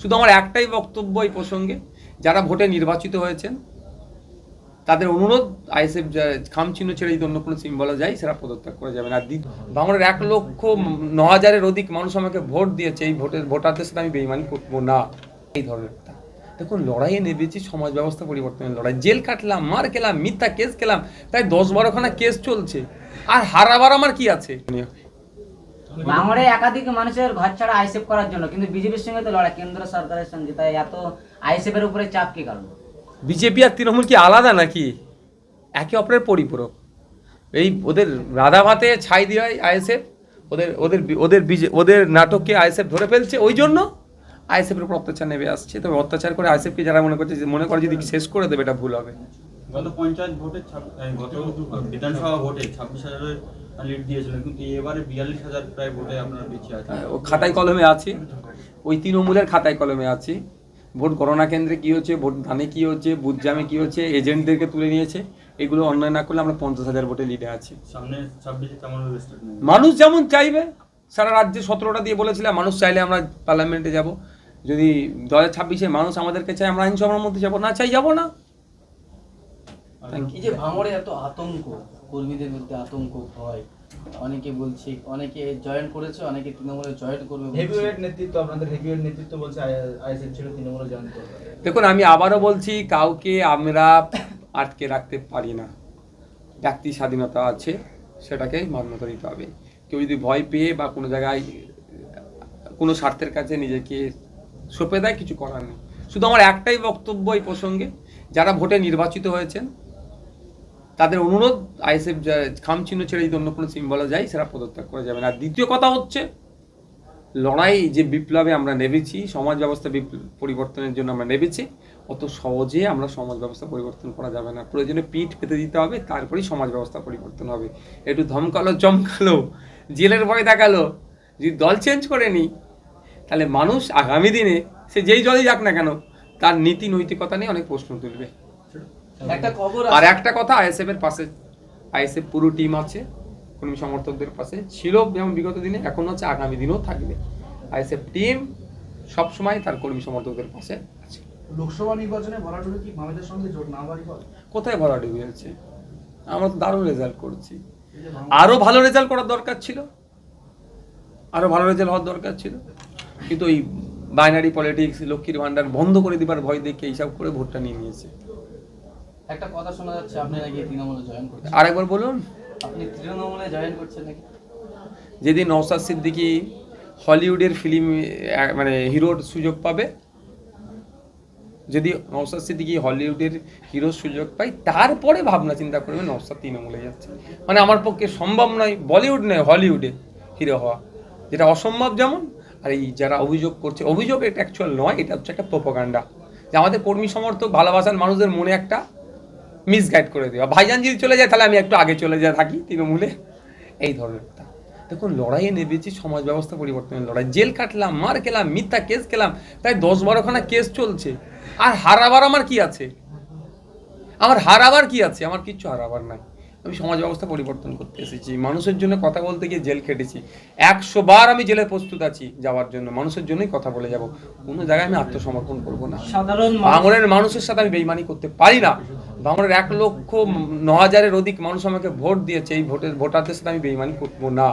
শুধু আমার একটাই বক্তব্য এই প্রসঙ্গে, যারা ভোটে নির্বাচিত হয়েছেন, তাদের অনুরোধ, আইএসএফ খাম চিহ্ন ছেড়ে যদি অন্য কোনো সিম্বলে যায়, সেটা পদত্যাগ করে আর দ্বিতীয় বাংলার এক লক্ষ ন হাজারের অধিক মানুষ আমাকে ভোট দিয়েছে, এই ভোটের ভোটারদের সাথে আমি বেইমানি করব না। এই ধরনের। দেখুন, লড়াইয়ে নেবেছি সমাজ ব্যবস্থা পরিবর্তনের লড়াই। জেল কাটলাম মার খেলাম, মিথ্যা কেস খেলাম, প্রায় দশ বারোখানা কেস চলছে। আর হারাবার আমার কি আছে? ভাঙড়ে একাধিক মানুষের ঘর ছাড়া আইসেফ করার জন্য, কিন্তু বিজেপির সঙ্গে তো লড়াই, কেন্দ্র সরকারের সঙ্গে, তাই এত আইসেফের উপরে চাপ কি কারণ বিজেপি আর তৃণমূল কি আলাদা নাকি? একে অপরের পরিপূরক। এই ওদের রাধা ভাতে ছাই দেওয়ায় আইএসএফ, ওদের ওদের ওদের বিজে, ওদের নাটককে আইএসএফ ধরে ফেলছে, ওই জন্য আইএসএফের উপর অত্যাচার নেমে আসছে। তবে অত্যাচার করে আইএসএফকে যারা মনে করছে মনে করে যদি শেষ করে দেবে, এটা ভুল হবে। গত পঞ্চায়েত ভোটে গত বিধানসভা ভোটে ছাব্বিশ হাজারের লিড দিয়েছিলেন কিন্তু এবারে বিয়াল্লিশ হাজার প্রায় ভোটে আপনার পিছিয়ে আছে ও খাতায় কলমে আছি। ওই তৃণমূলের খাতায় কলমে আছি। ভোট গণনা কেন্দ্রে কী হচ্ছে ভোট ধানে কী হচ্ছে বুথ জামে কী হচ্ছে এজেন্টদেরকে তুলে নিয়েছে এগুলো অন্যায় না করলে আমরা পঞ্চাশ হাজার ভোটে লিডে আছি। সামনে ছাব্বিশে মানুষ যেমন চাইবে সারা রাজ্যে সতেরোটা দিয়ে বলেছিলাম মানুষ চাইলে আমরা পার্লামেন্টে যাব। যদি দু হাজার ছাব্বিশে মানুষ আমাদেরকে চাই আমরা আইনসভার মধ্যে যাব না চাই যাব না। এই যে ভাঙড়ে এত আতঙ্ক কর্মীদের মধ্যে আতঙ্ক ভয় অনেকে বলছে অনেকে জয়েন করেছে অনেকে তৃণমূলে জয়েন করবে হেভিওয়েট নেতৃত্ব আপনাদের হেভিওয়েট নেতৃত্ব বলছে আইএসএফ ছিল তৃণমূলে জয়েন করবে। দেখুন আমি আবারও বলছি কাউকে আমরা আটকে রাখতে পারি না। ব্যক্তি স্বাধীনতা আছে সেটাকে মান্যতা দিতে হবে। কেউ যদি ভয় পেয়ে বা কোনো জায়গায় কোনো স্বার্থের কাছে নিজেকে সঁপে দেয় কিছু করার নেই। শুধু আমার একটাই বক্তব্য এই প্রসঙ্গে যারা ভোটে নির্বাচিত হয়েছেন তাদের অনুরোধ, আইএসএফ খাম চিহ্ন ছেড়ে যদি অন্য কোনো সিম্বলে যায়, সেটা পদত্যাগ করে যাবেন আর দ্বিতীয় কথা হচ্ছে, লড়াই যে বিপ্লবে আমরা নেমেছি, সমাজ ব্যবস্থা পরিবর্তনের জন্য আমরা নেমেছি, অত সহজে আমরা সমাজ ব্যবস্থা পরিবর্তন করা যাবে না। প্রয়োজনে পিঠ পেতে দিতে হবে, তারপরেই সমাজ ব্যবস্থা পরিবর্তন হবে। একটু ধমকালো, চমকালো, জেলের ভয় দেখাল, যদি দল চেঞ্জ করে নিই তাহলে মানুষ আগামী দিনে, সে যেই দলেই যাক না কেন, তার নীতি নৈতিকতা নিয়ে অনেক প্রশ্ন তুলবে। আর একটা কথা আইএসএফ এর পাশে আইএসএফ পুরো টিম আছে কর্মী সমর্থকদের পাশে। ছিল যেমন বিগত দিনে এখন হচ্ছে আগামী দিনেও থাকবে। আইএসএফ টিম সবসময় তার কর্মী সমর্থকদের পাশে আছে। লোকসভা নির্বাচনে ভরাডুবি কি মামেদের সঙ্গে জোট? না হওয়ারই কোথায় ভরাডুবি হয়েছে? আমরা তো দারুণ রেজাল্ট করছি। আরও ভালো রেজাল্ট করার দরকার ছিল। আরও ভালো রেজাল্ট হওয়ার দরকার ছিল। কিন্তু ওই বাইনারি পলিটিক্স লক্ষ্মীর ভান্ডার বন্ধ করে দিবার ভয় দেখে এইসব করে ভোটটা নিয়ে নিয়েছে। একটা কথা শোনা যাচ্ছে আপনি নাকি তৃণমূলে জয়েন করছেন। আরেকবার বলুন। আপনি তৃণমূলে জয়েন করছেন নাকি? যেদিন নওসাদ সিদ্দিকি হলিউডের ফিল্ম মানে হিরোর সুযোগ পাবে যদি নওসাদ সিদ্দিকি হলিউডের হিরোর সুযোগ পাই তারপরে ভাবনা চিন্তা করবে নওসাদ তৃণমূলে যাচ্ছে। মানে আমার পক্ষে সম্ভব নয় বলিউড নয় হলিউডে হিরো হওয়া। যেটা অসম্ভব যেমন আর এই যারা অভিযোগ করছে অভিযোগ এটা অ্যাকচুয়াল নয় এটা হচ্ছে একটা প্রোপাগান্ডা যে আমাদের কর্মী সমর্থক ভালোবাসার মানুষদের মনে একটা মিসগাইড করে দেওয়া ভাইজান যদি চলে যায়, তাহলে আমি একটু আগে চলে যা থাকি তৃণমূলে। এই ধরনের কথা। দেখুন, লড়াইয়ে নেমেছি, সমাজ ব্যবস্থা পরিবর্তনের লড়াই। জেল কাটলাম, মার খেলাম, মিথ্যা কেস খেলাম, প্রায় দশ বারোখানা কেস চলছে। আর হারাবার আমার কি আছে? আমার হারাবার কি আছে? আমার কিচ্ছু হারাবার নাই। আমি সমাজ ব্যবস্থা পরিবর্তন করতে এসেছি। মানুষের জন্য কথা বলতে গিয়ে জেল খেটেছি। একশো বার আমি জেলে প্রস্তুত আছি যাওয়ার জন্য। মানুষের জন্যই কথা বলে যাব। কোনো জায়গায় আমি আত্মসমর্পণ করব না। সাধারণ বাঙরের ভাঙড়ের মানুষের সাথে আমি বেইমানি করতে পারি না। ভাঙড়ের এক লক্ষ ন হাজারের অধিক মানুষ আমাকে ভোট দিয়েছে। এই ভোটের ভোটারদের সাথে আমি বেইমানি করব না।